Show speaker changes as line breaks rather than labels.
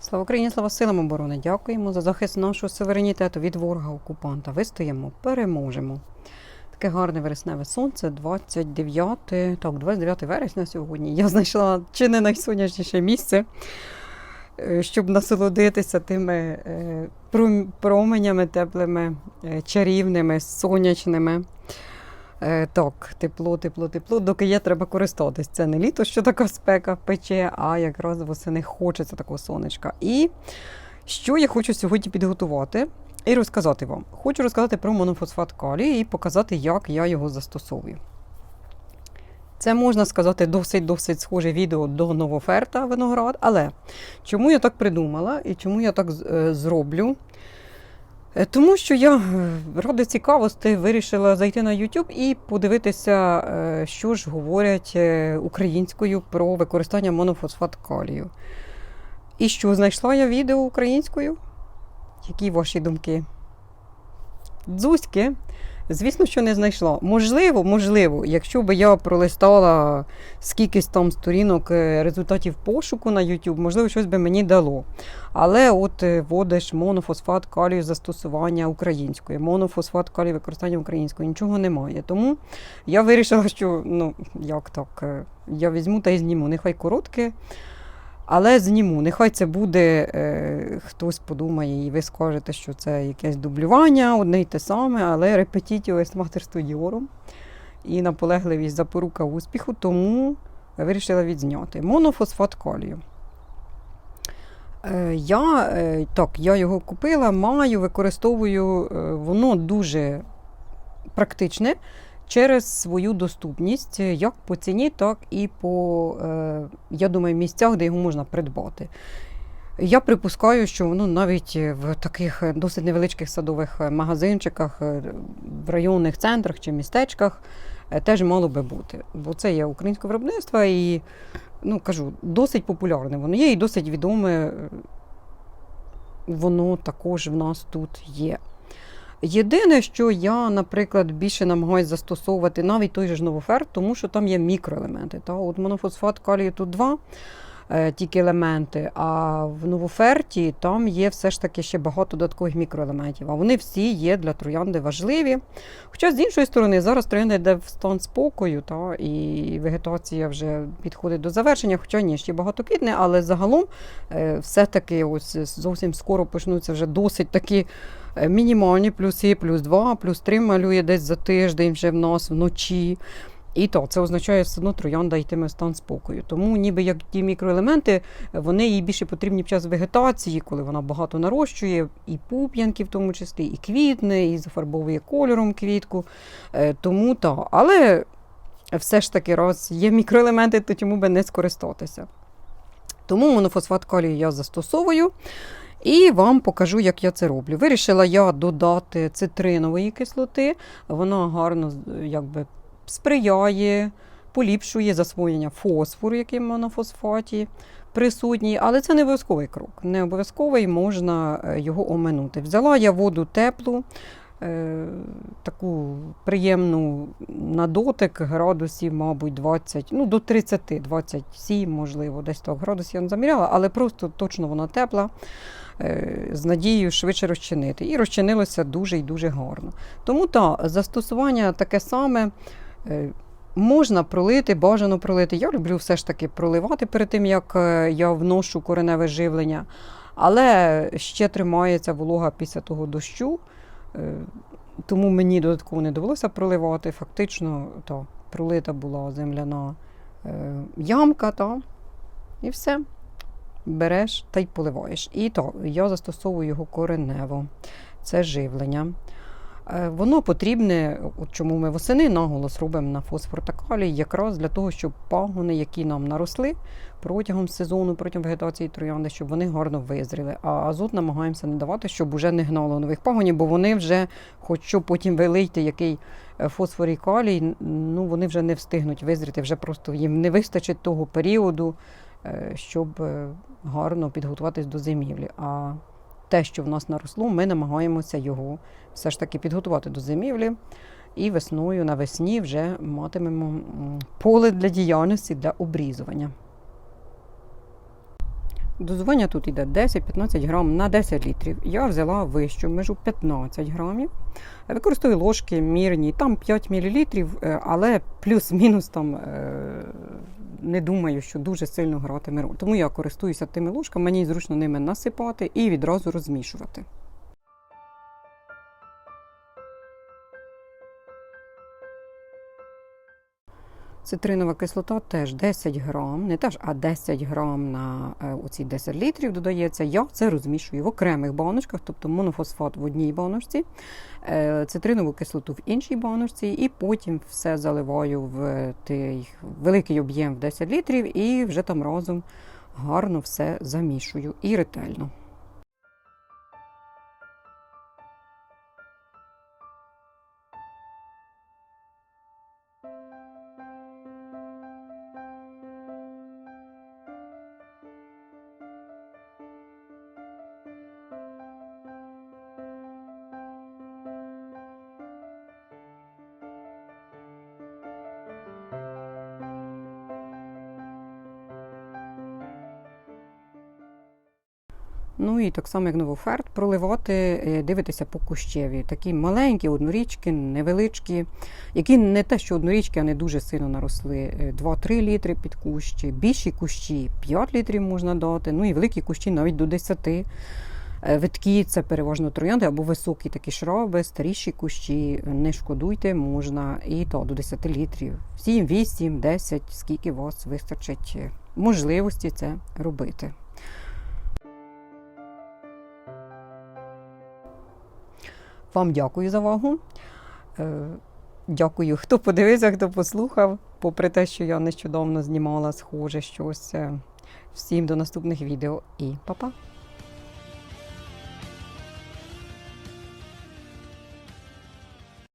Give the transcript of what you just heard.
Слава Україні, слава силам оборони! Дякуємо за захист нашого суверенітету від ворога окупанта. Вистоїмо, переможемо. Таке гарне вересневе сонце, 29, так, 29 вересня сьогодні. Я знайшла чи не найсонячніше місце, е, щоб насолодитися тими е, променями теплими, е, чарівними, сонячними. Е, Так, тепло, тепло, тепло. Доки є, треба користуватись. Це не літо, що така спека пече, а якраз восени хочеться такого сонечка. І що я хочу сьогодні підготувати і розказати вам. Хочу розказати про монофосфат калію і показати, як я його застосовую. Це можна сказати досить-досить схоже відео до новоферта виноград. Але чому я так придумала і чому я так е, зроблю? Е, Тому що я е, ради цікавості вирішила зайти на YouTube і подивитися, е, що ж говорять українською про використання монофосфат калію. І що знайшла я відео українською? Які ваші думки? Дзузьки? Звісно, що не знайшла. Можливо, можливо, якщо би я пролистала скількись там сторінок е, результатів пошуку на YouTube, можливо, щось би мені дало. Але от е, вводиш монофосфат калію застосування української, монофосфат калію використання української, нічого немає. Тому я вирішила, що ну як так, е, я візьму та й зніму. Нехай коротке, але зніму. Нехай це буде, е, хтось подумає, і ви скажете, що це якесь дублювання, одне й те саме, але репетітіо mater studiorum. І наполегливість запорука успіху, тому вирішила відзняти. Монофосфат калію. Е, Я, е, так, я його купила, маю, використовую, е, воно дуже практичне через свою доступність, як по ціні, так і по, е, я думаю, місцях, де його можна придбати. Я припускаю, що воно навіть в таких досить невеличких садових магазинчиках, е, в районних центрах чи містечках е, теж мало би бути. Бо це є українське виробництво і, ну кажу, досить популярне воно є і досить відоме. Воно також в нас тут є. Єдине, що я, наприклад, більше намагаюся застосовувати навіть той же ж новоферт, тому що там є мікроелементи. Та? От монофосфат калію тут два е, тільки елементи, а в новоферті там є все ж таки ще багато додаткових мікроелементів. А вони всі є для троянди важливі. Хоча, з іншої сторони, зараз троянда йде в стан спокою, та? і вегетація вже підходить до завершення, хоча ні, ще багато квітне, але загалом е, все-таки ось зовсім скоро почнуться вже досить такі мінімальні плюси, плюс 2, плюс 3 малює десь за тиждень вже в нас вночі. І то це означає, все одно троянда йтиме стан спокою. Тому ніби як ті мікроелементи, вони їй більше потрібні під час вегетації, коли вона багато нарощує, і пуп'янки в тому числі, і квітне, і зафарбовує кольором квітку. Е, Тому так. Але все ж таки, раз є мікроелементи, то чому би не скористатися. Тому монофосфат калію я застосовую. І вам покажу, як я це роблю. Вирішила я додати цитринової кислоти. Вона гарно якби, сприяє, поліпшує засвоєння фосфору, який в монофосфаті присутній. Але це не обов'язковий крок. Не обов'язковий можна е, його оминути. Взяла я воду теплу. Е, Таку приємну на дотик градусів, мабуть, 20, ну до 30, 27, можливо, десь так градусів я не заміряла, але просто точно вона тепла е, з надією швидше розчинити. І розчинилося дуже і дуже гарно. Тому так, застосування таке саме. е, Можна пролити, бажано пролити. Я люблю все ж таки проливати перед тим, як я вношу кореневе живлення. Але ще тримається волога після того дощу, тому мені додатково не довелося проливати. Фактично, то пролита була земляна е, ямка, та, і все береш та й поливаєш. І то я застосовую його коренево. Це живлення. Е, Воно потрібне, от чому ми восени наголос робимо на фосфор та калій, якраз для того, щоб пагони, які нам наросли протягом сезону, протягом вегетації троянди, щоб вони гарно визріли. А азот намагаємося не давати, щоб уже не гнало нових пагонів, бо вони вже, хоч що потім вилийте, який е, фосфор і калій, ну вони вже не встигнуть визріти, вже просто їм не вистачить того періоду, е, щоб гарно підготуватись до зимівлі. А те, що в нас наросло, ми намагаємося його все ж таки підготувати до зимівлі. І весною навесні вже матимемо поле для діяльності для обрізування. Дозування тут йде 10-15 грам на 10 літрів. Я взяла вищу межу 15 грамів. Використовую ложки мірні, там 5 мл, але плюс-мінус там е, не думаю, що дуже сильно гратиме роль. Тому я користуюся тими ложками, мені зручно ними насипати і відразу розмішувати. Цитринова кислота теж 10 грам, не теж, а 10 грам на е, оці 10 літрів додається. Я це розмішую в окремих баночках, тобто монофосфат в одній баночці, е, цитринову кислоту в іншій баночці, і потім все заливаю в той великий об'єм в 10 літрів і вже там разом гарно все замішую і ретельно. Ну і так само, як новоферт, проливати, е, дивитися по кущеві. Такі маленькі, однорічки, невеличкі, які не те, що однорічки, а не дуже сильно наросли. Е, 2-3 літри під кущі, більші кущі 5 літрів можна дати, ну і великі кущі навіть до 10. Е, Виткі це переважно троянди або високі такі шраби, старіші кущі. Не шкодуйте, можна і то до 10 літрів. 7, 8, 10, скільки у вас вистачить е, можливості це робити. Вам дякую за увагу. Е, Дякую, хто подивився, хто послухав. Попри те, що я нещодавно знімала схоже щось. Е, Всім до наступних відео і па-па!